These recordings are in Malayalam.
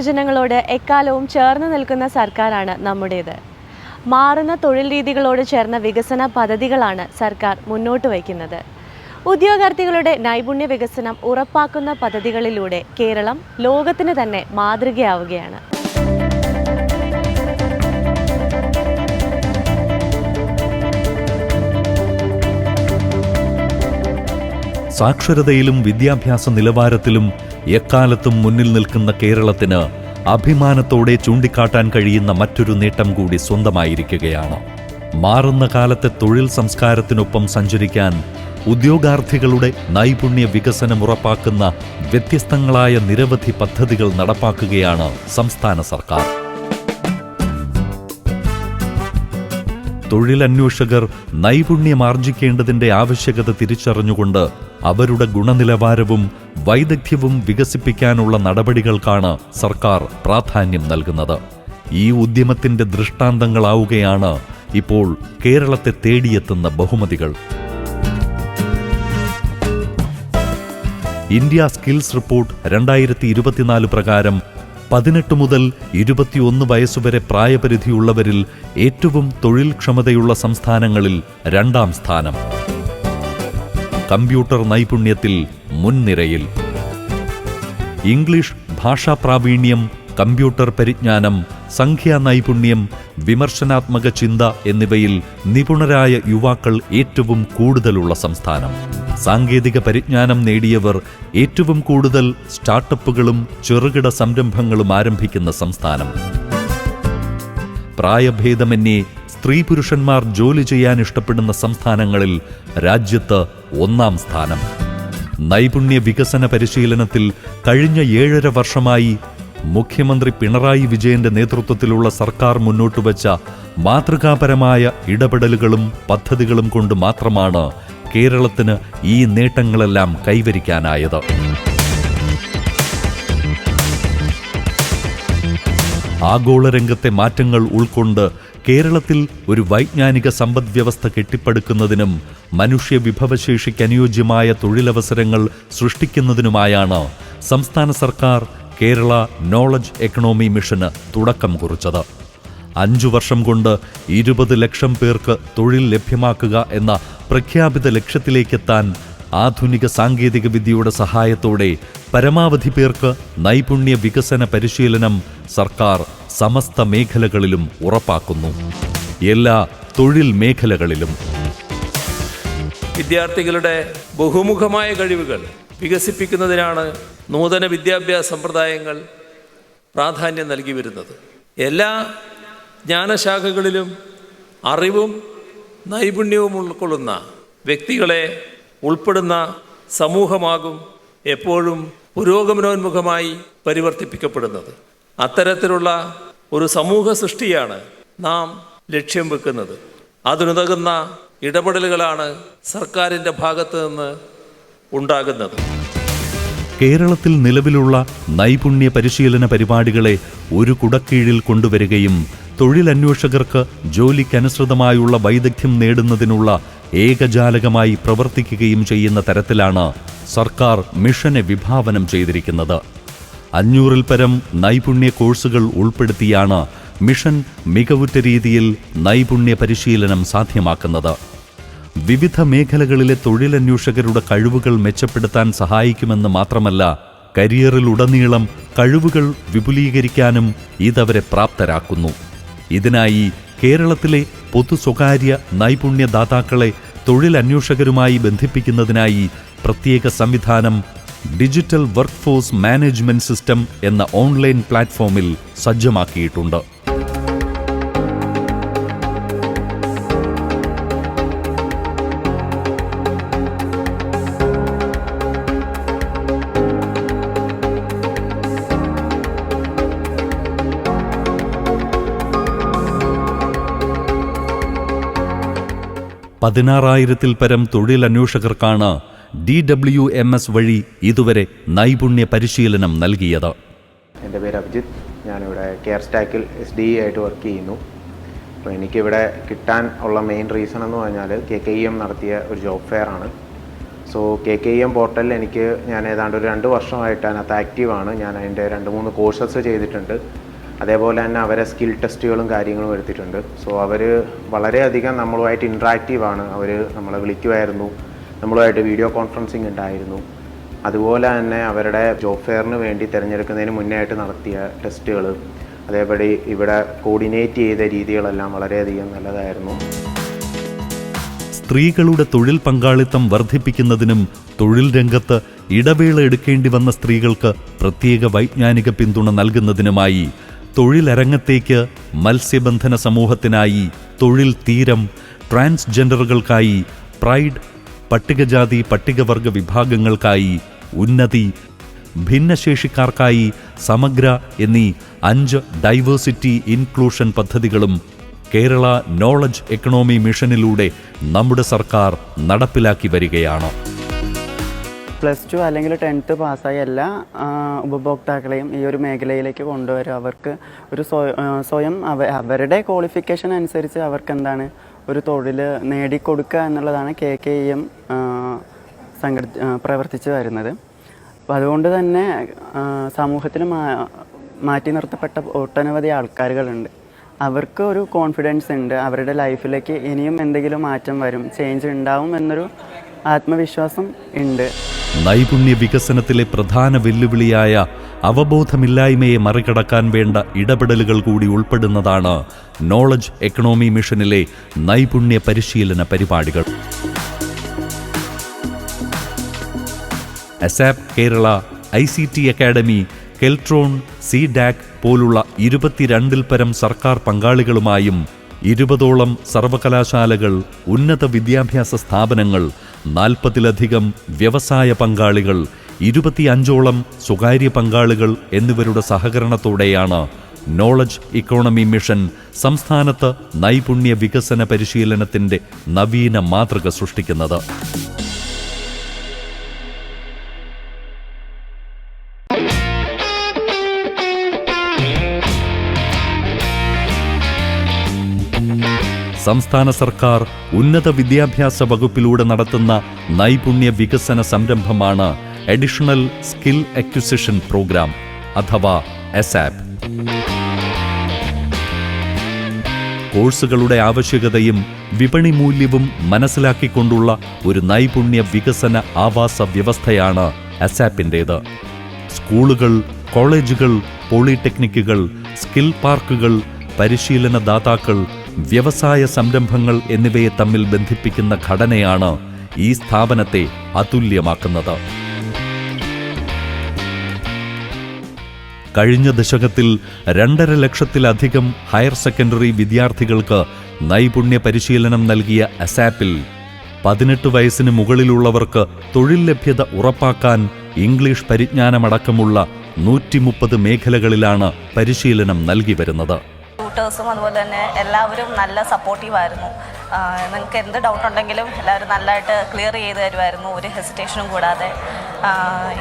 യുവജനങ്ങളോട് എക്കാലവും ചേർന്ന് നിൽക്കുന്ന സർക്കാരാണ് നമ്മുടേത്. മാറുന്ന തൊഴിൽ രീതികളോട് ചേർന്ന വികസന പദ്ധതികളാണ് സർക്കാർ മുന്നോട്ട് വയ്ക്കുന്നത്. ഉദ്യോഗാർത്ഥികളുടെ നൈപുണ്യ വികസനം ഉറപ്പാക്കുന്ന പദ്ധതികളിലൂടെ കേരളം ലോകത്തിന് തന്നെ മാതൃകയാവുകയാണ്. സാക്ഷരതയിലും വിദ്യാഭ്യാസ നിലവാരത്തിലും എക്കാലത്തും മുന്നിൽ നിൽക്കുന്ന കേരളത്തിന് അഭിമാനത്തോടെ ചൂണ്ടിക്കാട്ടാൻ കഴിയുന്ന മറ്റൊരു നേട്ടം കൂടി സ്വന്തമായിരിക്കുകയാണ്. മാറുന്ന കാലത്തെ തൊഴിൽ സംസ്കാരത്തിനൊപ്പം സഞ്ചരിക്കാൻ ഉദ്യോഗാർത്ഥികളുടെ നൈപുണ്യ വികസനം ഉറപ്പാക്കുന്ന വ്യത്യസ്തങ്ങളായ നിരവധി പദ്ധതികൾ നടപ്പാക്കുകയാണ് സംസ്ഥാന സർക്കാർ. തൊഴിലന്വേഷകർ നൈപുണ്യമാർജിക്കേണ്ടതിന്റെ ആവശ്യകത തിരിച്ചറിഞ്ഞുകൊണ്ട് അവരുടെ ഗുണനിലവാരവും വൈദഗ്ധ്യവും വികസിപ്പിക്കാനുള്ള നടപടികൾക്കാണ് സർക്കാർ പ്രാധാന്യം നൽകുന്നത്. ഈ ഉദ്യമത്തിന്റെ ദൃഷ്ടാന്തങ്ങളാവുകയാണ് ഇപ്പോൾ കേരളത്തെ തേടിയെത്തുന്ന ബഹുമതികൾ. ഇന്ത്യ സ്കിൽസ് റിപ്പോർട്ട് രണ്ടായിരത്തി ഇരുപത്തിനാല് പ്രകാരം പതിനെട്ട് മുതൽ ഇരുപത്തിയൊന്ന് വയസ്സുവരെ പ്രായപരിധിയുള്ളവരിൽ ഏറ്റവും തൊഴിൽ ക്ഷമതയുള്ള സംസ്ഥാനങ്ങളിൽ രണ്ടാം സ്ഥാനം. കമ്പ്യൂട്ടർ നൈപുണ്യത്തിൽ മുൻനിരയിൽ. ഇംഗ്ലീഷ് ഭാഷാ പ്രാവീണ്യം കമ്പ്യൂട്ടർ പരിജ്ഞാനം സംഖ്യാ നൈപുണ്യം വിമർശനാത്മക ചിന്ത എന്നിവയിൽ നിപുണരായ യുവാക്കൾ ഏറ്റവും കൂടുതലുള്ള സംസ്ഥാനം. സാങ്കേതിക പരിജ്ഞാനം നേടിയവർ ഏറ്റവും കൂടുതൽ സ്റ്റാർട്ടപ്പുകളും ചെറുകിട സംരംഭങ്ങളും ആരംഭിക്കുന്ന സംസ്ഥാനം. പ്രായഭേദമന്യേ സ്ത്രീ പുരുഷന്മാർ ജോലി ചെയ്യാൻ ഇഷ്ടപ്പെടുന്ന സംസ്ഥാനങ്ങളിൽ രാജ്യത്ത് ഒന്നാം സ്ഥാനം. നൈപുണ്യ വികസന പരിശീലനത്തിൽ കഴിഞ്ഞ ഏഴര വർഷമായി മുഖ്യമന്ത്രി പിണറായി വിജയന്റെ നേതൃത്വത്തിലുള്ള സർക്കാർ മുന്നോട്ടുവച്ച മാതൃകാപരമായ ഇടപെടലുകളും പദ്ധതികളും കൊണ്ട് മാത്രമാണ് കേരളത്തിന് ഈ നേട്ടങ്ങളെല്ലാം കൈവരിക്കാനായത്. ആഗോളരംഗത്തെ മാറ്റങ്ങൾ ഉൾക്കൊണ്ട് കേരളത്തിൽ ഒരു വൈജ്ഞാനിക സമ്പദ്വ്യവസ്ഥ കെട്ടിപ്പടുക്കുന്നതിനും മനുഷ്യ വിഭവശേഷിക്ക് അനുയോജ്യമായ തൊഴിലവസരങ്ങൾ സൃഷ്ടിക്കുന്നതിനുമായാണ് സംസ്ഥാന സർക്കാർ കേരള നോളജ് എക്കണോമി മിഷന് തുടക്കം കുറിച്ചത്. അഞ്ചു വർഷം കൊണ്ട് ഇരുപത് ലക്ഷം പേർക്ക് തൊഴിൽ ലഭ്യമാക്കുക എന്ന പ്രഖ്യാപിത ലക്ഷ്യത്തിലേക്കെത്താൻ ആധുനിക സാങ്കേതിക വിദ്യയുടെ സഹായത്തോടെ പരമാവധി പേർക്ക് നൈപുണ്യ വികസന പരിശീലനം സർക്കാർ സമസ്ത മേഖലകളിലും ഉറപ്പാക്കുന്നു. എല്ലാ തൊഴിൽ മേഖലകളിലും. വിദ്യാർത്ഥികളുടെ ബഹുമുഖമായ കഴിവുകൾ വികസിപ്പിക്കുന്നതിനാണ് നൂതന വിദ്യാഭ്യാസ സമ്പ്രദായങ്ങൾ പ്രാധാന്യം നൽകി വരുന്നത്. എല്ലാ ജ്ഞാനശാഖകളിലും അറിവും നൈപുണ്യവും ഉൾക്കൊള്ളുന്ന വ്യക്തികളെ ഉൾപ്പെടുന്ന സമൂഹമാകും എപ്പോഴും പുരോഗമനോന്മുഖമായി പരിവർത്തിപ്പിക്കപ്പെടുന്നത്. അത്തരത്തിലുള്ള ഒരു സമൂഹ സൃഷ്ടിയാണ് നാം ലക്ഷ്യം വെക്കുന്നത്. അതിനുതകുന്ന ഇടപെടലുകളാണ് സർക്കാരിന്റെ ഭാഗത്ത് നിന്ന് ഉണ്ടാകുന്നത്. കേരളത്തിൽ നിലവിലുള്ള നൈപുണ്യ പരിശീലന പരിപാടികളെ ഒരു കുടക്കീഴിൽ കൊണ്ടുവരികയും തൊഴിലന്വേഷകർക്ക് ജോലിക്കനുസൃതമായുള്ള വൈദഗ്ധ്യം നേടുന്നതിനുള്ള ഏകജാലകമായി പ്രവർത്തിക്കുകയും ചെയ്യുന്ന തരത്തിലാണ് സർക്കാർ മിഷനെ വിഭാവനം ചെയ്തിരിക്കുന്നത്. അഞ്ഞൂറിൽ പരം നൈപുണ്യ കോഴ്സുകൾ ഉൾപ്പെടുത്തിയാണ് മിഷൻ മികവുറ്റ രീതിയിൽ നൈപുണ്യ പരിശീലനം സാധ്യമാക്കുന്നത്. വിവിധ മേഖലകളിലെ തൊഴിലന്വേഷകരുടെ കഴിവുകൾ മെച്ചപ്പെടുത്താൻ സഹായിക്കുമെന്ന് മാത്രമല്ല കരിയറിലുടനീളം കഴിവുകൾ വിപുലീകരിക്കാനും ഇതവരെ പ്രാപ്തരാക്കുന്നു. ഇതിനായി കേരളത്തിലെ പൊതു സ്വകാര്യ നൈപുണ്യദാതാക്കളെ തൊഴിലന്വേഷകരുമായി ബന്ധിപ്പിക്കുന്നതിനായി പ്രത്യേക സംവിധാനം digital work force management system എന്ന ഓൺലൈൻ പ്ലാറ്റ്ഫോമിൽ സജ്ജമാക്കിയിട്ടുണ്ട്. പതിനാറായിരത്തിൽ പരം തൊഴിലന്വേഷകർക്കാണ് ഡി ഡബ്ല്യു എം എസ് വഴി ഇതുവരെ നൈപുണ്യ പരിശീലനം നൽകിയത്. എന്റെ പേര് അഭിജിത്ത്. ഞാനിവിടെ കെയർ സ്റ്റാക്കിൽ എസ് ഡി ആയിട്ട് വർക്ക് ചെയ്യുന്നു. അപ്പോൾ എനിക്കിവിടെ കിട്ടാൻ ഉള്ള മെയിൻ റീസൺ എന്ന് പറഞ്ഞാൽ കെ കെ ഇ എം നടത്തിയ ഒരു ജോബ് ഫെയർ ആണ്. സോ കെ കെ എം പോർട്ടലിൽ എനിക്ക് ഞാൻ ഏതാണ്ട് ഒരു രണ്ട് വർഷമായിട്ട് അതിനകത്ത് ആക്റ്റീവാണ് ഞാൻ അതിന്റെ രണ്ട് മൂന്ന് കോഴ്സസ് ചെയ്തിട്ടുണ്ട്. അതേപോലെ തന്നെ അവരെ സ്കിൽ ടെസ്റ്റുകളും കാര്യങ്ങളും എടുത്തിട്ടുണ്ട്. സോ അവർ വളരെയധികം നമ്മളുമായിട്ട് ഇൻട്രാക്റ്റീവ് ആണ്. അവർ നമ്മളെ വിളിക്കുമായിരുന്നു. നമ്മളുമായിട്ട് വീഡിയോ കോൺഫറൻസിങ് ഉണ്ടായിരുന്നു. അതുപോലെ തന്നെ അവരുടെ ജോബ് ഫെയറിന് വേണ്ടി തിരഞ്ഞെടുക്കുന്നതിന് മുന്നേ ആയിട്ട് നടത്തിയ ടെസ്റ്റുകൾ അതേപടി ഇവിടെ കോർഡിനേറ്റ് ചെയ്ത രീതികളെല്ലാം വളരെയധികം നല്ലതായിരുന്നു. സ്ത്രീകളുടെ തൊഴിൽ പങ്കാളിത്തം വർദ്ധിപ്പിക്കുന്നതിനും തൊഴിൽ രംഗത്ത് ഇടവേള എടുക്കേണ്ടി വന്ന സ്ത്രീകൾക്ക് പ്രത്യേക വൈജ്ഞാനിക പിന്തുണ നൽകുന്നതിനുമായി തൊഴിലരങ്ങത്തേക്ക് മത്സ്യബന്ധന സമൂഹത്തിനായി തൊഴിൽ തീരം ട്രാൻസ്ജെൻഡറുകൾക്കായി പ്രൈഡ് പട്ടികജാതി പട്ടികവർഗ വിഭാഗങ്ങൾക്കായി ഉന്നതി ഭിന്നശേഷിക്കാർക്കായി സമഗ്ര എന്നീ അഞ്ച് ഡൈവേഴ്സിറ്റി ഇൻക്ലൂഷൻ പദ്ധതികളും കേരള നോളജ് എക്കണോമി മിഷനിലൂടെ നമ്മുടെ സർക്കാർ നടപ്പിലാക്കി വരികയാണ്. പ്ലസ് ടു അല്ലെങ്കിൽ ടെൻത്ത് പാസ്സായ എല്ലാ ഉപഭോക്താക്കളെയും ഈ ഒരു മേഖലയിലേക്ക് കൊണ്ടുവരും. അവർക്ക് ഒരു സ്വയം അവരുടെ ക്വാളിഫിക്കേഷൻ അനുസരിച്ച് അവർക്ക് എന്താണ് ഒരു തൊഴിൽ നേടിക്കൊടുക്കുക എന്നുള്ളതാണ് കെ കെ ഇ എം സംഘടി പ്രവർത്തിച്ച് വരുന്നത്. അപ്പോൾ അതുകൊണ്ട് തന്നെ സമൂഹത്തിൽ മാറ്റി നിർത്തപ്പെട്ട ഒട്ടനവധി ആൾക്കാരുകളുണ്ട്. അവർക്ക് ഒരു കോൺഫിഡൻസ് ഉണ്ട്. അവരുടെ ലൈഫിലേക്ക് ഇനിയും എന്തെങ്കിലും മാറ്റം വരും ചേഞ്ച് ഉണ്ടാവും എന്നൊരു ആത്മവിശ്വാസം ഉണ്ട്. നൈപുണ്യ വികസനത്തിലെ പ്രധാന വെല്ലുവിളിയായ അവബോധമില്ലായ്മയെ മറികടക്കാൻ വേണ്ട ഇടപെടലുകൾ കൂടി ഉൾപ്പെടുന്നതാണ് നോളജ് എക്കണോമി മിഷനിലെ നൈപുണ്യ പരിശീലന പരിപാടികൾ. ASAP Kerala I C T academy Keltron C DAC പോലുള്ള ഇരുപത്തിരണ്ടിൽ പരം സർക്കാർ പങ്കാളികളുമായും ഇരുപതോളം സർവകലാശാലകൾ ഉന്നത വിദ്യാഭ്യാസ സ്ഥാപനങ്ങൾ നാൽപ്പതിലധികം വ്യവസായ പങ്കാളികൾ ഇരുപത്തിയഞ്ചോളം സ്വകാര്യ പങ്കാളികൾ എന്നിവരുടെ സഹകരണത്തോടെയാണ് നോളജ് ഇക്കോണമി മിഷൻ സംസ്ഥാനത്ത് നൈപുണ്യ വികസന പരിശീലനത്തിന്റെ നവീന മാതൃക സൃഷ്ടിക്കുന്നത്. സംസ്ഥാന സർക്കാർ ഉന്നത വിദ്യാഭ്യാസ വകുപ്പിലൂടെ നടത്തുന്ന നൈപുണ്യ വികസന സംരംഭമാണ് അഡീഷണൽ സ്കിൽ അക്വിസിഷൻ പ്രോഗ്രാം അഥവാ എസാപ്പ് കോഴ്സുകളുടെ ആവശ്യകതയും വിപണി മൂല്യവും മനസ്സിലാക്കിക്കൊണ്ടുള്ള ഒരു നൈപുണ്യ വികസന ആവാസ വ്യവസ്ഥയാണ് അസാപ്പിന്റേത് സ്കൂളുകൾ കോളേജുകൾ പോളിടെക്നിക്കുകൾ സ്കിൽ പാർക്കുകൾ പരിശീലന ദാതാക്കൾ വ്യവസായ സംരംഭങ്ങൾ എന്നിവയെ തമ്മിൽ ബന്ധിപ്പിക്കുന്ന ഘടനയാണ് ഈ സ്ഥാപനത്തെ അതുല്യമാക്കുന്നത്. കഴിഞ്ഞ ദശകത്തിൽ രണ്ടര ലക്ഷത്തിലധികം ഹയർ സെക്കൻഡറി വിദ്യാർത്ഥികൾക്ക് നൈപുണ്യ പരിശീലനം നൽകിയ അസാപ്പിൽ പതിനെട്ട് വയസ്സിന് മുകളിലുള്ളവർക്ക് തൊഴിൽ ലഭ്യത ഉറപ്പാക്കാൻ ഇംഗ്ലീഷ് പരിജ്ഞാനമടക്കമുള്ള നൂറ്റിമുപ്പത് മേഖലകളിലാണ് പരിശീലനം നൽകി വരുന്നത്. ട്യൂട്ടേഴ്സും അതുപോലെ തന്നെ എല്ലാവരും നല്ല സപ്പോർട്ടീവായിരുന്നു നിങ്ങൾക്ക് എന്ത് ഡൗട്ട് ഉണ്ടെങ്കിലും എല്ലാവരും നല്ലതായിട്ട് ക്ലിയർ ചെയ്ത് തരുമായിരുന്നു ഒരു ഹെസിറ്റേഷനും കൂടാതെ.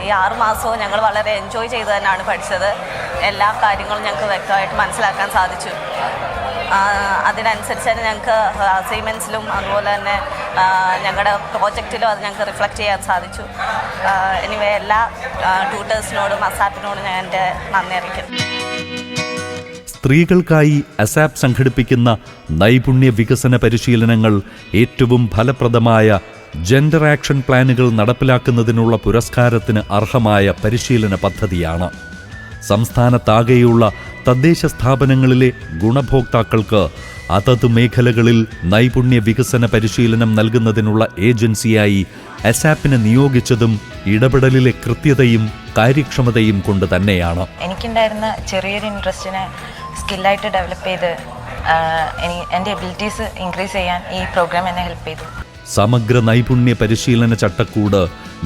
ഈ ആറ് മാസവും ഞങ്ങൾ വളരെ എൻജോയ് ചെയ്ത് തന്നെയാണ് പഠിച്ചത്. എല്ലാ കാര്യങ്ങളും ഞങ്ങൾക്ക് വ്യക്തമായിട്ട് മനസ്സിലാക്കാൻ സാധിച്ചു. അതിനനുസരിച്ച് തന്നെ ഞങ്ങൾക്ക് അസൈൻമെന്റ്സിലും അതുപോലെ തന്നെ ഞങ്ങളുടെ പ്രോജക്റ്റിലും അത് ഞങ്ങൾക്ക് റിഫ്ലക്റ്റ് ചെയ്യാൻ സാധിച്ചു. എനിവേ എല്ലാ ട്യൂട്ടേഴ്സിനോടും അസാപ്പിനോടും ഞാൻ എന്റെ നന്ദി അറിയിക്കുന്നു. സ്ത്രീകൾക്കായി അസാപ് സംഘടിപ്പിക്കുന്ന നൈപുണ്യ വികസന പരിശീലനങ്ങൾ ഏറ്റവും ഫലപ്രദമായ ജെൻഡർ ആക്ഷൻ പ്ലാനുകൾ നടപ്പിലാക്കുന്നതിനുള്ള പുരസ്കാരത്തിന് അർഹമായ പരിശീലന പദ്ധതിയാണ്. സംസ്ഥാനത്താകെയുള്ള തദ്ദേശ സ്ഥാപനങ്ങളിലെ ഗുണഭോക്താക്കൾക്ക് അതത് മേഖലകളിൽ നൈപുണ്യ വികസന പരിശീലനം നൽകുന്നതിനുള്ള ഏജൻസിയായി അസാപ്പിനെ നിയോഗിച്ചതും ഇടപെടലിലെ കൃത്യതയും കാര്യക്ഷമതയും കൊണ്ട് തന്നെയാണ്. എനിക്കുണ്ടായിരുന്ന ചെറിയൊരു ഇൻട്രസ്റ്റിനെ സ്കില്ലായിട്ട് ഡെവലപ്പ് ചെയ്ത് എന്റെ എബിലിറ്റീസ് ഇൻക്രീസ് ചെയ്യാൻ ഈ പ്രോഗ്രാം എന്നെ ഹെൽപ്പ് ചെയ്തു. സമഗ്ര നൈപുണ്യ പരിശീലന ചട്ടക്കൂട്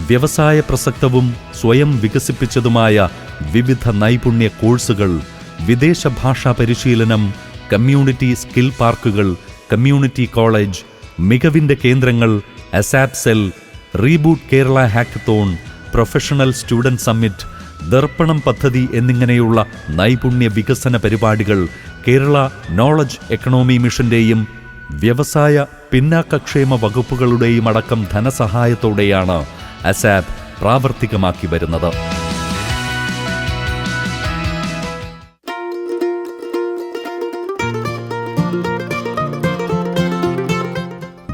വ്യവസായ പ്രസക്തവും സ്വയം വികസിപ്പിച്ചതുമായ വിവിധ നൈപുണ്യ കോഴ്സുകൾ വിദേശ ഭാഷാ പരിശീലനം കമ്മ്യൂണിറ്റി സ്കിൽ പാർക്കുകൾ കമ്മ്യൂണിറ്റി കോളേജ് മികവിന്റെ കേന്ദ്രങ്ങൾ ASAP cell reboot Kerala hackathon professional student summit Darpanam പദ്ധതി എന്നിങ്ങനെയുള്ള നൈപുണ്യ വികസന പരിപാടികൾ കേരള നോളജ് എക്കണോമി മിഷന്റെയും വ്യവസായ പിന്നാക്കക്ഷേമ വകുപ്പുകളുടെയും അടക്കം ധനസഹായത്തോടെയാണ് അസാബ് പ്രാവർത്തികമാക്കി വരുന്നത്.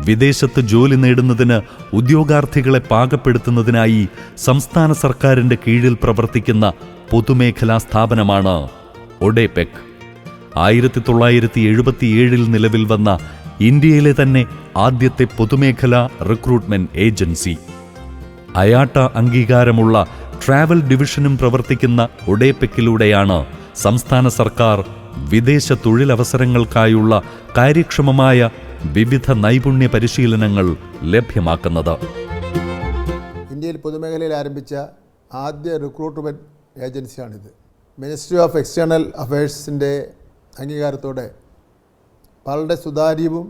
വിദേശത്ത് ജോലി നേടുന്നതിന് ഉദ്യോഗാർത്ഥികളെ പാകപ്പെടുത്തുന്നതിനായി സംസ്ഥാന സർക്കാരിന്റെ കീഴിൽ പ്രവർത്തിക്കുന്ന പൊതുമേഖലാ സ്ഥാപനമാണ് ഒഡേപെക്. ആയിരത്തി തൊള്ളായിരത്തി എഴുപത്തിയേഴിൽ നിലവിൽ വന്ന ഇന്ത്യയിലെ തന്നെ ആദ്യത്തെ പൊതുമേഖലാ റിക്രൂട്ട്മെന്റ് ഏജൻസി. അയാട്ട അംഗീകാരമുള്ള ട്രാവൽ ഡിവിഷനും പ്രവർത്തിക്കുന്ന ഒഡേപെക്കിലൂടെയാണ് സംസ്ഥാന സർക്കാർ വിദേശ തൊഴിലവസരങ്ങൾക്കായുള്ള കാര്യക്ഷമമായ വിവിധ നൈപുണ്യ പരിശീലനങ്ങൾ ലഭ്യമാക്കുന്നത്. ഇന്ത്യയിൽ പൊതുമേഖലയിൽ ആരംഭിച്ച ആദ്യ റിക്രൂട്ട്മെന്റ് ഏജൻസിയാണിത് മിനിസ്ട്രി ഓഫ് എക്സ്റ്റേണൽ അഫയേഴ്സിന്റെ അംഗീകാരത്തോടെ വളരെ സുതാര്യവും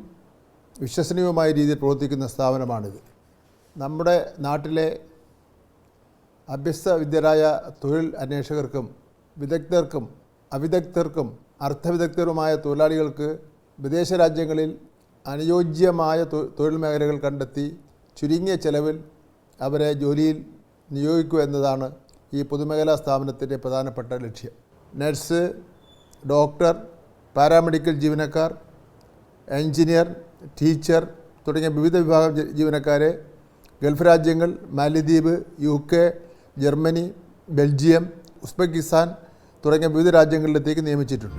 വിശ്വസനീയവുമായ രീതിയിൽ പ്രവർത്തിക്കുന്ന സ്ഥാപനമാണിത്. നമ്മുടെ നാട്ടിലെ അഭ്യസ്ത വിദ്യരായ തൊഴിൽ അന്വേഷകർക്കും വിദഗ്ധർക്കും അവിദഗ്ധർക്കും അർത്ഥവിദഗ്ധരുമായ തൊഴിലാളികൾക്ക് വിദേശ രാജ്യങ്ങളിൽ അനുയോജ്യമായ തൊഴിൽ മേഖലകൾ കണ്ടെത്തി ചുരുങ്ങിയ ചെലവിൽ അവരെ ജോലിയിൽ നിയോഗിക്കുക എന്നതാണ് ഈ പൊതുമേഖലാ സ്ഥാപനത്തിന്റെ പ്രധാനപ്പെട്ട ലക്ഷ്യം. നഴ്സ് ഡോക്ടർ പാരാമെഡിക്കൽ ജീവനക്കാർ എഞ്ചിനീയർ ടീച്ചർ തുടങ്ങിയ വിവിധ വിഭാഗം ജീവനക്കാരെ ഗൾഫ് രാജ്യങ്ങൾ മാലിദ്വീപ് U K Germany Belgium Uzbekistan തുടങ്ങിയ വിവിധ രാജ്യങ്ങളിലേക്ക് നിയമിച്ചിട്ടുണ്ട്.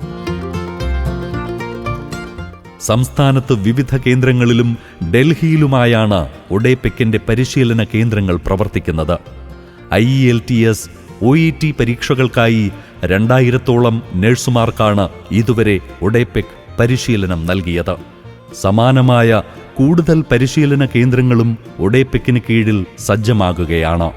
സംസ്ഥാനത്ത് വിവിധ കേന്ദ്രങ്ങളിലും ഡൽഹിയിലുമായാണ് ഒഡേപെക്കിന്റെ പരിശീലന കേന്ദ്രങ്ങൾ പ്രവർത്തിക്കുന്നത്. I E L T S O E T പരീക്ഷകൾക്കായി രണ്ടായിരത്തോളം നഴ്സുമാർക്കാണ് ഇതുവരെ ഒഡേപെക് പരിശീലനം നൽകിയത്. സമാനമായ കൂടുതൽ പരിശീലന കേന്ദ്രങ്ങളും ഒഡേപെക്കിന് കീഴിൽ സജ്ജമാകുകയാണ്.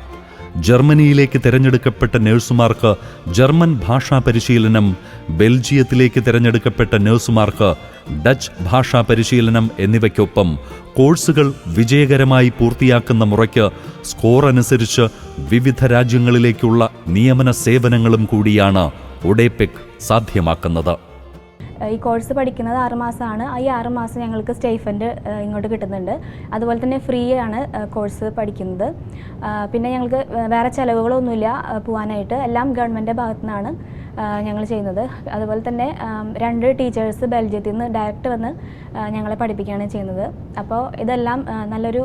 ജർമ്മനിയിലേക്ക് തിരഞ്ഞെടുക്കപ്പെട്ട നഴ്സുമാർക്ക് ജർമ്മൻ ഭാഷാ പരിശീലനം ബെൽജിയത്തിലേക്ക് തിരഞ്ഞെടുക്കപ്പെട്ട നഴ്സുമാർക്ക് ഡച്ച് ഭാഷാ പരിശീലനം എന്നിവയ്ക്കൊപ്പം കോഴ്സുകൾ വിജയകരമായി പൂർത്തിയാക്കുന്ന മുറയ്ക്ക് സ്കോർ അനുസരിച്ച് വിവിധ രാജ്യങ്ങളിലേക്കുള്ള നിയമന സേവനങ്ങളും കൂടിയാണ് ഒഡേപെക് സാധ്യമാക്കുന്നത്. ഈ കോഴ്സ് പഠിക്കുന്നത് ആറുമാസമാണ് ഈ ആറുമാസം ഞങ്ങൾക്ക് സ്റ്റൈഫൻഡ് ഇങ്ങോട്ട് കിട്ടുന്നുണ്ട്. അതുപോലെ തന്നെ ഫ്രീ ആണ് കോഴ്സ് പഠിക്കുന്നത്. പിന്നെ ഞങ്ങൾക്ക് വേറെ ചിലവുകളൊന്നുമില്ല പോകാനായിട്ട് എല്ലാം ഗവൺമെന്റിന്റെ ഭാഗത്തു നിന്നാണ് ഞങ്ങൾ ചെയ്യുന്നത്. അതുപോലെ തന്നെ രണ്ട് ടീച്ചേഴ്സ് ബെൽജിയത്തിൽ നിന്ന് ഡയറക്റ്റ് വന്ന് ഞങ്ങളെ പഠിപ്പിക്കുകയാണ് ചെയ്യുന്നത്. അപ്പോൾ ഇതെല്ലാം നല്ലൊരു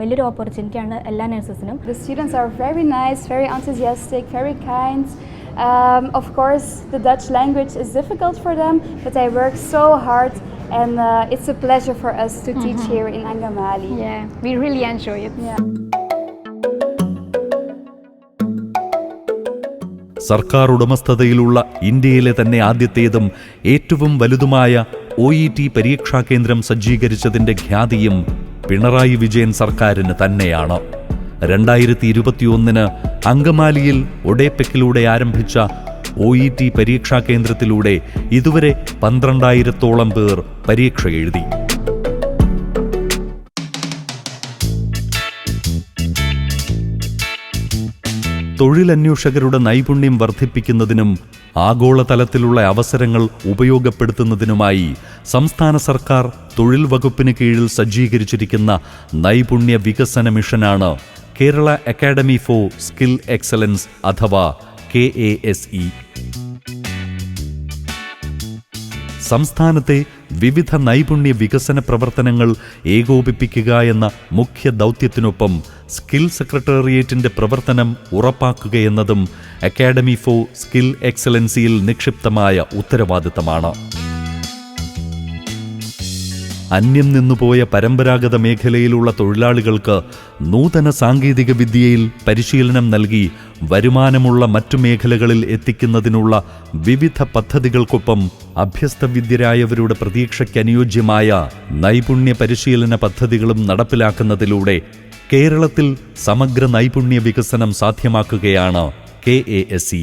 വലിയൊരു ഓപ്പർച്യൂണിറ്റിയാണ് എല്ലാ നഴ്സസിനും. Um, of course, the Dutch language is difficult for them, but they work so hard, and uh, it's a pleasure for us to teach here in Angamali. Yeah, we really enjoy it. Yeah. സർക്കാർ ഉടമസ്ഥതയിലുള്ള ഇന്ത്യയിലെ തന്നെ ആദ്യത്തേതും ഏറ്റവും വലുതുമായ ഒ ഇ ടി പരീക്ഷാ കേന്ദ്രം സജ്ജീകരിച്ചതിന്റെ ഖ്യാതിയും പിണറായി വിജയൻ സർക്കാരിന് തന്നെയാണ് രണ്ടായിരത്തി ഇരുപത്തിയൊന്നിന് അങ്കമാലിയിൽ ഒഡേപെക്കിലൂടെ ആരംഭിച്ച ഒ ഇ ടി പരീക്ഷാ കേന്ദ്രത്തിലൂടെ ഇതുവരെ പന്ത്രണ്ടായിരത്തോളം പേർ പരീക്ഷ എഴുതി. തൊഴിലന്വേഷകരുടെ നൈപുണ്യം വർദ്ധിപ്പിക്കുന്നതിനും ആഗോളതലത്തിലുള്ള അവസരങ്ങൾ ഉപയോഗപ്പെടുത്തുന്നതിനുമായി സംസ്ഥാന സർക്കാർ തൊഴിൽ വകുപ്പിന് കീഴിൽ സജ്ജീകരിച്ചിരിക്കുന്ന നൈപുണ്യ വികസന മിഷനാണ് Kerala academy for skill excellence അഥവാ കെ എ എസ് ഇ. സംസ്ഥാനത്തെ വിവിധ നൈപുണ്യ വികസന പ്രവർത്തനങ്ങൾ ഏകോപിപ്പിക്കുക എന്ന മുഖ്യ ദൗത്യത്തിനൊപ്പം സ്കിൽ സെക്രട്ടേറിയറ്റിന്റെ പ്രവർത്തനം ഉറപ്പാക്കുകയെന്നതും അക്കാഡമി ഫോർ സ്കിൽ എക്സലൻസിയിൽ നിക്ഷിപ്തമായ ഉത്തരവാദിത്തമാണ്. അന്യം നിന്നുപോയ പരമ്പരാഗത മേഖലയിലുള്ള തൊഴിലാളികൾക്ക് നൂതന സാങ്കേതിക വിദ്യയിൽ പരിശീലനം നൽകി വരുമാനമുള്ള മറ്റു മേഖലകളിൽ എത്തിക്കുന്നതിനുള്ള വിവിധ പദ്ധതികൾക്കൊപ്പം അഭ്യസ്തവിദ്യരായവരുടെ പ്രതീക്ഷയ്ക്ക് അനുയോജ്യമായ നൈപുണ്യ പരിശീലന പദ്ധതികളും നടപ്പിലാക്കുന്നതിലൂടെ കേരളത്തിൽ സമഗ്ര നൈപുണ്യ വികസനം സാധ്യമാക്കുകയാണ് കെ എ എസ് സി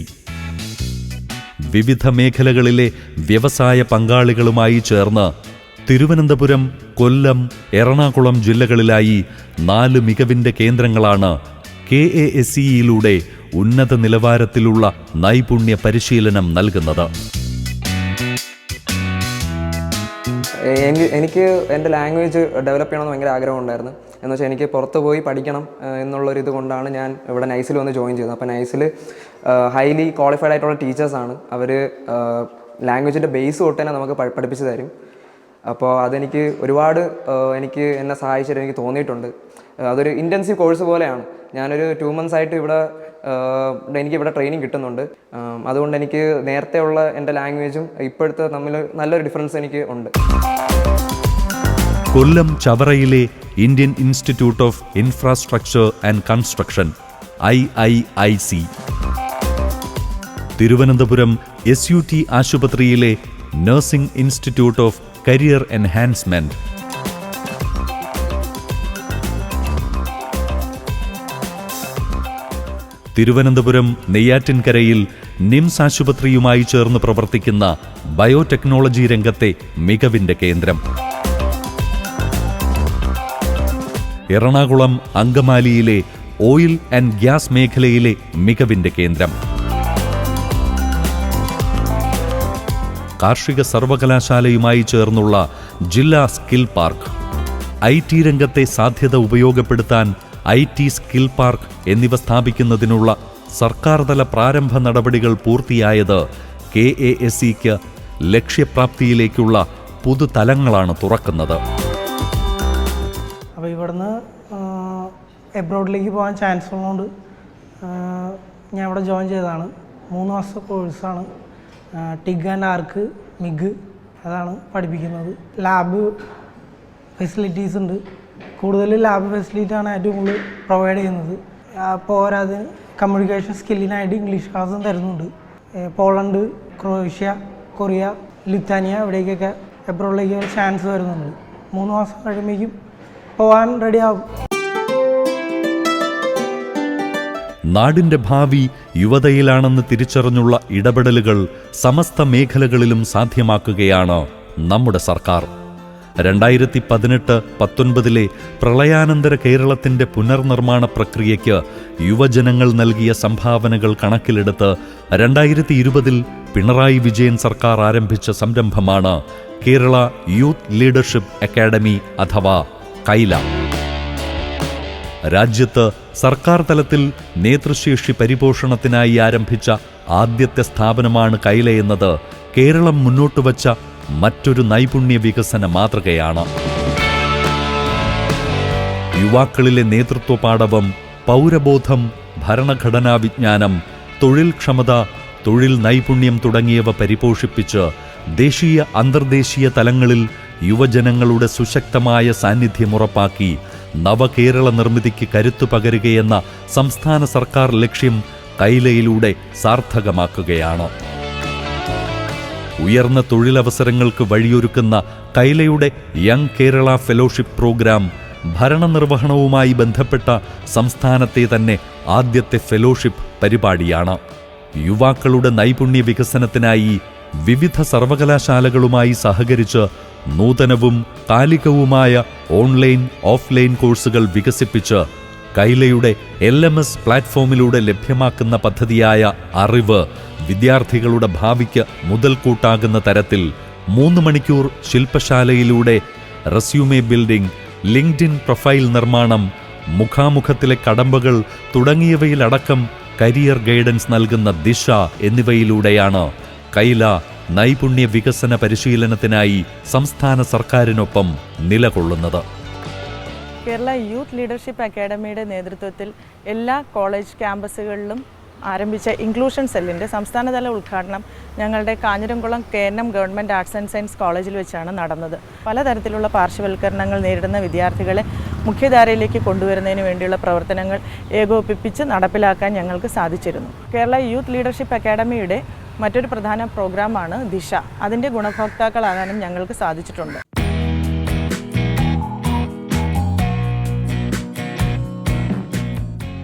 വിവിധ മേഖലകളിലെ വ്യവസായ പങ്കാളികളുമായി ചേർന്ന് തിരുവനന്തപുരം കൊല്ലം എറണാകുളം ജില്ലകളിലായി നാല് മികവിന്റെ കേന്ദ്രങ്ങളാണ് കെ എ എസ് ഇയിലൂടെ ഉന്നത നിലവാരത്തിലുള്ള നൈപുണ്യ പരിശീലനം നൽകുന്നത്. എനിക്ക് എന്റെ ലാംഗ്വേജ് ഡെവലപ്പ് ചെയ്യണമെന്ന് ഭയങ്കര ആഗ്രഹമുണ്ടായിരുന്നു. എന്ന് വെച്ചാൽ എനിക്ക് പുറത്ത് പോയി പഠിക്കണം എന്നുള്ളൊരിത് കൊണ്ടാണ് ഞാൻ ഇവിടെ നൈസിൽ വന്ന് ജോയിൻ ചെയ്തത്. അപ്പോൾ നൈസിൽ ഹൈലി ക്വാളിഫൈഡ് ആയിട്ടുള്ള ടീച്ചേഴ്സാണ്. അവർ ലാംഗ്വേജിന്റെ ബേസ് തൊട്ട് തന്നെ നമുക്ക് പഠി- പഠിപ്പിച്ച് തരും. അപ്പോൾ അതെനിക്ക് ഒരുപാട് എനിക്ക് എന്നെ സഹായിച്ചിട്ട് എനിക്ക് തോന്നിയിട്ടുണ്ട്. അതൊരു ഇന്റൻസീവ് കോഴ്സ് പോലെയാണ്. ഞാനൊരു ടു മന്ത്സ് ആയിട്ട് ഇവിടെ എനിക്ക് ഇവിടെ ട്രെയിനിങ് കിട്ടുന്നുണ്ട്. അതുകൊണ്ട് എനിക്ക് നേരത്തെ ഉള്ള എന്റെ ലാംഗ്വേജും ഇപ്പോഴത്തെ തമ്മിൽ നല്ലൊരു ഡിഫറൻസ് എനിക്ക് ഉണ്ട്. Kollam ചവറയിലെ Indian institute of infrastructure and construction I I I C. Thiruvananthapuram S U T ആശുപത്രിയിലെ nursing institute of career enhancement Thiruvananthapuram നെയ്യാറ്റിൻകരയിൽ nymphs ആശുപത്രിയുമായി ചേർന്ന് പ്രവർത്തിക്കുന്ന ബയോടെക്നോളജി രംഗത്തെ മികവിന്റെ കേന്ദ്രം. എറണാകുളം അങ്കമാലിയിലെ ഓയിൽ ആൻഡ് ഗ്യാസ് മേഖലയിലെ മികവിന്റെ കേന്ദ്രം. കാർഷിക സർവകലാശാലയുമായി ചേർന്നുള്ള ജില്ലാ സ്കിൽ പാർക്ക്. ഐ ടി രംഗത്തെ സാധ്യത ഉപയോഗപ്പെടുത്താൻ ഐ ടി സ്കിൽ പാർക്ക് എന്നിവ സ്ഥാപിക്കുന്നതിനുള്ള സർക്കാർതല പ്രാരംഭ നടപടികൾ പൂർത്തിയായത് കെ എ എസ് സിക്ക് ലക്ഷ്യപ്രാപ്തിയിലേക്കുള്ള പുതുതലങ്ങളാണ് തുറക്കുന്നത്. അപ്പോൾ ഇവിടുന്ന് എബ്രോഡിലേക്ക് പോകാൻ ചാൻസ് ഉള്ളതുകൊണ്ട് ഞാൻ ഇവിടെ ജോയിൻ ചെയ്തതാണ്. മൂന്ന് മാസത്തെ കോഴ്സാണ് ടിഗ് ആൻഡ് ആർക്ക് മിഗ് അതാണ് പഠിപ്പിക്കുന്നത്. ലാബ് ഫെസിലിറ്റീസ് ഉണ്ട്. കൂടുതൽ ലാബ് ഫെസിലിറ്റി ആണ് ഏറ്റവും കൂടുതൽ പ്രൊവൈഡ് ചെയ്യുന്നത്. പോരാതെ കമ്മ്യൂണിക്കേഷൻ സ്കില്ലിനായിട്ട് ഇംഗ്ലീഷ് ക്ലാസ്സും തരുന്നുണ്ട്. പോളണ്ട് ക്രൊയേഷ്യ കൊറിയ ലിത്താനിയ ഇവിടേക്കൊക്കെ എബ്രോഡിലേക്ക് ചാൻസ് വരുന്നുണ്ട്. മൂന്ന് മാസം കഴിയുമ്പോഴേക്കും പോകാൻ റെഡിയാകും നാടിന്റെ ഭാവി യുവതയിലാണെന്ന് തിരിച്ചറിഞ്ഞുള്ള ഇടപെടലുകൾ സമസ്ത മേഖലകളിലും സാധ്യമാക്കുകയാണ് നമ്മുടെ സർക്കാർ. രണ്ടായിരത്തി പതിനെട്ട് പത്തൊൻപതിലെ പ്രളയാനന്തര കേരളത്തിന്റെ പുനർനിർമ്മാണ പ്രക്രിയയ്ക്ക് യുവജനങ്ങൾ നൽകിയ സംഭാവനകൾ കണക്കിലെടുത്ത് രണ്ടായിരത്തി ഇരുപതിൽ പിണറായി വിജയൻ സർക്കാർ ആരംഭിച്ച സംരംഭമാണ് കേരള യൂത്ത് ലീഡർഷിപ്പ് അക്കാഡമി അഥവാ കൈല. രാജ്യത്ത് സർക്കാർ തലത്തിൽ നേതൃശേഷി പരിപോഷണത്തിനായി ആരംഭിച്ച ആദ്യത്തെ സ്ഥാപനമാണ് കൈലയെന്നത് കേരളം മുന്നോട്ട് വച്ച മറ്റൊരു നൈപുണ്യ വികസന മാതൃകയാണ്. യുവാക്കളിലെ നേതൃത്വ പാഠവം പൗരബോധം ഭരണഘടനാ വിജ്ഞാനം തൊഴിൽ ക്ഷമത തൊഴിൽ നൈപുണ്യം തുടങ്ങിയവ പരിപോഷിപ്പിച്ച് ദേശീയ അന്തർദേശീയ തലങ്ങളിൽ യുവജനങ്ങളുടെ സുശക്തമായ സാന്നിധ്യം ഉറപ്പാക്കി നവകേരള നിർമ്മിതിക്ക് കരുത്തു പകരുകയെന്ന സംസ്ഥാന സർക്കാർ ലക്ഷ്യം കൈലയിലൂടെ സാർത്ഥകമാക്കുകയാണ്. ഉയർന്ന തൊഴിലവസരങ്ങൾക്ക് വഴിയൊരുക്കുന്ന കൈലയുടെ യങ് കേരള ഫെലോഷിപ്പ് പ്രോഗ്രാം ഭരണനിർവഹണവുമായി ബന്ധപ്പെട്ട സംസ്ഥാനത്തെ തന്നെ ആദ്യത്തെ ഫെലോഷിപ്പ് പരിപാടിയാണ്. യുവാക്കളുടെ നൈപുണ്യ വികസനത്തിനായി വിവിധ സർവകലാശാലകളുമായി സഹകരിച്ച് നൂതനവും കാലികവുമായ ഓൺലൈൻ ഓഫ്ലൈൻ കോഴ്സുകൾ വികസിപ്പിച്ച് കൈലയുടെ എൽ എം എസ് പ്ലാറ്റ്ഫോമിലൂടെ ലഭ്യമാക്കുന്ന പദ്ധതിയായ അറിവ് വിദ്യാർത്ഥികളുടെ ഭാവിക്ക് മുതൽക്കൂട്ടാകുന്ന തരത്തിൽ മൂന്ന് മണിക്കൂർ ശില്പശാലയിലൂടെ റെസ്യൂമെ ബിൽഡിംഗ് ലിങ്ക്ഡിൻ പ്രൊഫൈൽ നിർമ്മാണം മുഖാമുഖത്തിലെ കടമ്പകൾ തുടങ്ങിയവയിലടക്കം കരിയർ ഗൈഡൻസ് നൽകുന്ന ദിശ എന്നിവയിലൂടെയാണ് കൈല നൈപുണ്യ വികസന പരിശീലനത്തിനായി സംസ്ഥാന സർക്കാരിനൊപ്പം നിലകൊള്ളുന്നത്. കേരള യൂത്ത് ലീഡർഷിപ്പ് അക്കാഡമിയുടെ നേതൃത്വത്തിൽ എല്ലാ കോളേജ് ക്യാമ്പസുകളിലും ആരംഭിച്ച ഇൻക്ലൂഷൻ സെല്ലിന്റെ സംസ്ഥാനതല ഉദ്ഘാടനം ഞങ്ങളുടെ Kanjiramkulam K N M government arts and science കോളേജിൽ വെച്ചാണ് നടന്നത്. പലതരത്തിലുള്ള പാർശ്വവൽക്കരണങ്ങൾ നേരിടുന്ന വിദ്യാർത്ഥികളെ മുഖ്യധാരയിലേക്ക് കൊണ്ടുവരുന്നതിന് വേണ്ടിയുള്ള പ്രവർത്തനങ്ങൾ ഏകോപിപ്പിച്ച് നടപ്പിലാക്കാൻ ഞങ്ങൾക്ക് സാധിച്ചിരുന്നു. കേരള യൂത്ത് ലീഡർഷിപ്പ് അക്കാഡമിയുടെ മറ്റൊരു പ്രധാന പ്രോഗ്രാമാണ് ദിശ. അതിന്റെ ഗുണഭോക്താക്കളാകാനും ഞങ്ങൾക്ക് സാധിച്ചിട്ടുണ്ട്.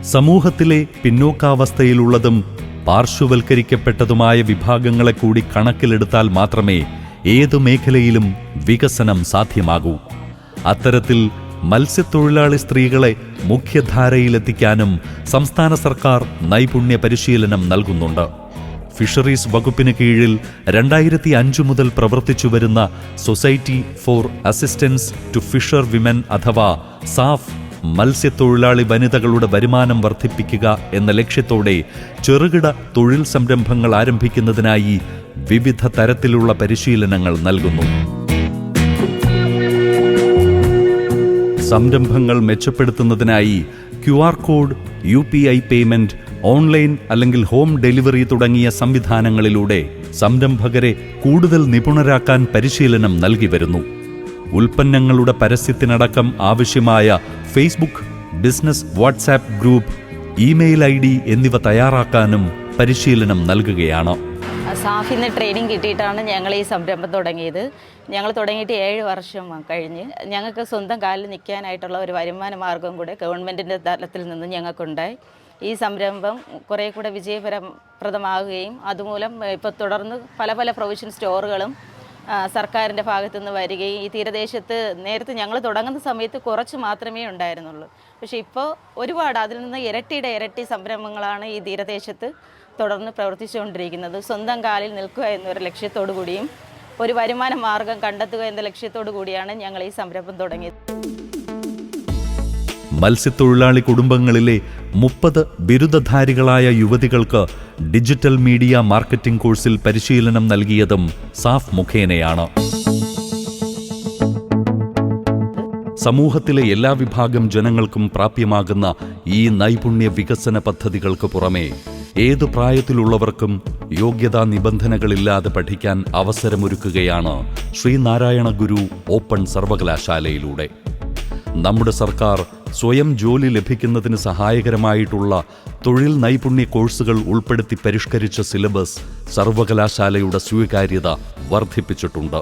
സമൂഹത്തിലെ പിന്നോക്കാവസ്ഥയിലുള്ളതും പാർശ്വവൽക്കരിക്കപ്പെട്ടതുമായ വിഭാഗങ്ങളെ കൂടി കണക്കിലെടുത്താൽ മാത്രമേ ഏതു മേഖലയിലും വികസനം സാധ്യമാകൂ. അത്തരത്തിൽ മത്സ്യത്തൊഴിലാളി സ്ത്രീകളെ മുഖ്യധാരയിലെത്തിക്കാനും സംസ്ഥാന സർക്കാർ നൈപുണ്യ പരിശീലനം നൽകുന്നുണ്ട്. ഫിഷറീസ് വകുപ്പിന് കീഴിൽ രണ്ടായിരത്തി അഞ്ചു മുതൽ പ്രവർത്തിച്ചു വരുന്ന society for assistance to fisher women അഥവാ സാഫ് മത്സ്യത്തൊഴിലാളി വനിതകളുടെ വരുമാനം വർദ്ധിപ്പിക്കുക എന്ന ലക്ഷ്യത്തോടെ ചെറുകിട തൊഴിൽ സംരംഭങ്ങൾ ആരംഭിക്കുന്നതിനായി വിവിധ തരത്തിലുള്ള പരിശീലനങ്ങൾ നൽകുന്നു. സംരംഭങ്ങൾ മെച്ചപ്പെടുത്തുന്നതിനായി Q R code U P I payment online അല്ലെങ്കിൽ ഹോം ഡെലിവറി തുടങ്ങിയ സംവിധാനങ്ങളിലൂടെ സംരംഭകരെ കൂടുതൽ നിപുണരാക്കാൻ പരിശീലനം നൽകി വരുന്നു. ഉൽപ്പന്നങ്ങളുടെ പരസ്യത്തിനടക്കം ആവശ്യമായ Facebook business WhatsApp group email I D എന്നിവ തയ്യാറാക്കാനും പരിശീലനം നൽകുകയാണ്. സാഫിന്ന് ട്രെയിനിങ് കിട്ടിയിട്ടാണ് ഞങ്ങൾ ഈ സംരംഭം തുടങ്ങിയത്. ഞങ്ങൾ തുടങ്ങിയിട്ട് ഏഴ് വർഷം കഴിഞ്ഞ് ഞങ്ങൾക്ക് സ്വന്തം കാലിൽ നിൽക്കാനായിട്ടുള്ള ഒരു വരുമാന മാർഗം കൂടെ ഗവൺമെന്റിന്റെ തലത്തിൽ നിന്ന് ഞങ്ങൾക്കുണ്ടായി. ഈ സംരംഭം കുറേ കൂടെ വിജയപ്രദമാകുകയും അതുമൂലം ഇപ്പോൾ തുടർന്ന് പല പല പ്രൊവിഷൻ സ്റ്റോറുകളും സർക്കാരിന്റെ ഭാഗത്തു നിന്ന് വരികയും ഈ തീരദേശത്ത് നേരത്തെ ഞങ്ങൾ തുടങ്ങുന്ന സമയത്ത് കുറച്ച് മാത്രമേ ഉണ്ടായിരുന്നുള്ളൂ. പക്ഷേ ഇപ്പോൾ ഒരുപാട് അതിൽ നിന്ന് ഇരട്ടിയുടെ ഇരട്ടി സംരംഭങ്ങളാണ് ഈ തീരദേശത്ത് തുടർന്ന് പ്രവർത്തിച്ചുകൊണ്ടിരിക്കുന്നത്. സ്വന്തം കാലിൽ നിൽക്കുക എന്നൊരു ലക്ഷ്യത്തോടു കൂടിയും ഒരു വരുമാന മാർഗം കണ്ടെത്തുക എന്ന ലക്ഷ്യത്തോടു കൂടിയാണ് ഞങ്ങൾ ഈ സംരംഭം തുടങ്ങിയത്. മത്സ്യത്തൊഴിലാളി കുടുംബങ്ങളിലെ മുപ്പത് ബിരുദധാരികളായ യുവതികൾക്ക് ഡിജിറ്റൽ മീഡിയ മാർക്കറ്റിംഗ് കോഴ്സിൽ പരിശീലനം നൽകിയതും സാഫ് മുഖേനയാണ്. സമൂഹത്തിലെ എല്ലാ വിഭാഗം ജനങ്ങൾക്കും പ്രാപ്യമാകുന്ന ഈ നൈപുണ്യ വികസന പദ്ധതികൾക്ക് പുറമേ ഏതു പ്രായത്തിലുള്ളവർക്കും യോഗ്യതാ നിബന്ധനകളില്ലാതെ പഠിക്കാൻ അവസരമൊരുക്കുകയാണ് ശ്രീനാരായണ ഗുരു ഓപ്പൺ സർവകലാശാലയിലൂടെ. നമ്മുടെ സർക്കാർ സ്വയം ജോലി ലഭിക്കുന്നതിന് സഹായകരമായിട്ടുള്ള തൊഴിൽ നൈപുണ്യ കോഴ്സുകൾ ഉൾപ്പെടുത്തി പരിഷ്കരിച്ച സിലബസ് സർവകലാശാലയുടെ സ്വീകാര്യത വർദ്ധിപ്പിച്ചിട്ടുണ്ട്.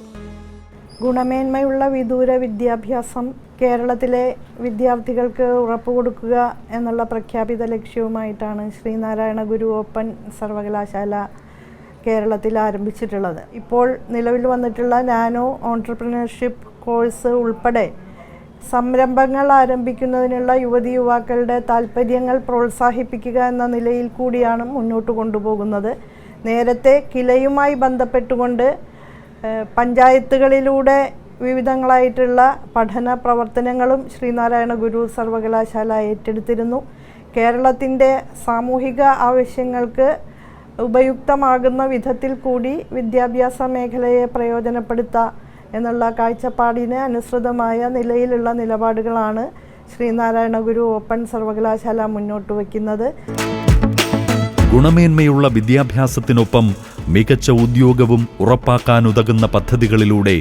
ഗുണമേന്മയുള്ള വിദൂര വിദ്യാഭ്യാസം കേരളത്തിലെ വിദ്യാർത്ഥികൾക്ക് ഉറപ്പുകൊടുക്കുക എന്നുള്ള പ്രഖ്യാപിത ലക്ഷ്യവുമായിട്ടാണ് ശ്രീനാരായണ ഗുരു ഓപ്പൺ സർവകലാശാല കേരളത്തിൽ ആരംഭിച്ചിട്ടുള്ളത്. ഇപ്പോൾ നിലവിൽ വന്നിട്ടുള്ള നാനോ ഓൺട്രപ്രണർഷിപ്പ് കോഴ്സ് ഉൾപ്പെടെ സംരംഭങ്ങൾ ആരംഭിക്കുന്നതിനുള്ള യുവതി യുവാക്കളുടെ താല്പര്യങ്ങൾ പ്രോത്സാഹിപ്പിക്കുക എന്ന നിലയിൽ കൂടിയാണ് മുന്നോട്ട് കൊണ്ടുപോകുന്നത്. നേരത്തെ കിലയുമായി ബന്ധപ്പെട്ടുകൊണ്ട് പഞ്ചായത്തുകളിലൂടെ വിവിധങ്ങളായിട്ടുള്ള പഠന പ്രവർത്തനങ്ങളും ശ്രീനാരായണ ഗുരു സർവകലാശാല ഏറ്റെടുത്തിരുന്നു. കേരളത്തിന്റെ സാമൂഹിക ആവശ്യങ്ങൾക്ക് ഉപയുക്തമാകുന്ന വിധത്തിൽ കൂടി വിദ്യാഭ്യാസ മേഖലയെ പ്രയോജനപ്പെടുത്താം എന്നുള്ള കാഴ്ചപ്പാടിന് അനുസൃതമായ നിലയിലുള്ള നിലപാടുകളാണ് ശ്രീനാരായണ ഗുരു ഓപ്പൺ സർവകലാശാല മുന്നോട്ട് വയ്ക്കുന്നത്. ഗുണമേന്മയുള്ള വിദ്യാഭ്യാസത്തിനൊപ്പം മികച്ച ഉദ്യോഗവും ഉറപ്പാക്കാനുതകുന്ന പദ്ധതികളിലൂടെ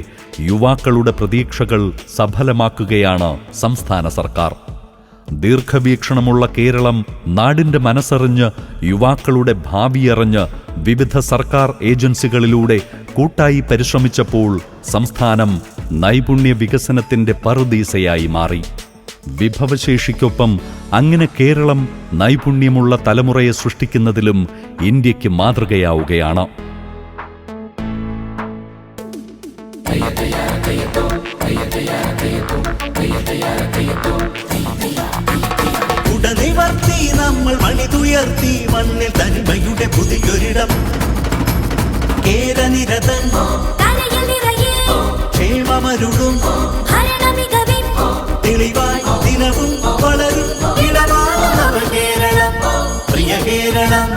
യുവാക്കളുടെ പ്രതീക്ഷകൾ സഫലമാക്കുകയാണ് സംസ്ഥാന സർക്കാർ. ദീർഘവീക്ഷണമുള്ള കേരളം നാടിന്റെ മനസ്സറിഞ്ഞ് യുവാക്കളുടെ ഭാവിയറിഞ്ഞ് വിവിധ സർക്കാർ ഏജൻസികളിലൂടെ കൂട്ടായി പരിശ്രമിച്ചപ്പോൾ സംസ്ഥാനം നൈപുണ്യ വികസനത്തിന്റെ പറുദീസയായി മാറി. വിഭവശേഷിക്കൊപ്പം അങ്ങനെ കേരളം നൈപുണ്യമുള്ള തലമുറയെ സൃഷ്ടിക്കുന്നതിലും ഇന്ത്യയ്ക്ക് മാതൃകയാവുകയാണ്. ഉടനിവർത്തി നമ്മൾ മണിതുയർത്തി മണ്ണിൽ തനിമയുടെ പുതിയൊരിടം. കേരനിരതൻ ക്ഷേമമരുളും. തെളിവായി ദിനവും വളരും. ഇടമാണ് കേരളം. പ്രിയ കേരളം.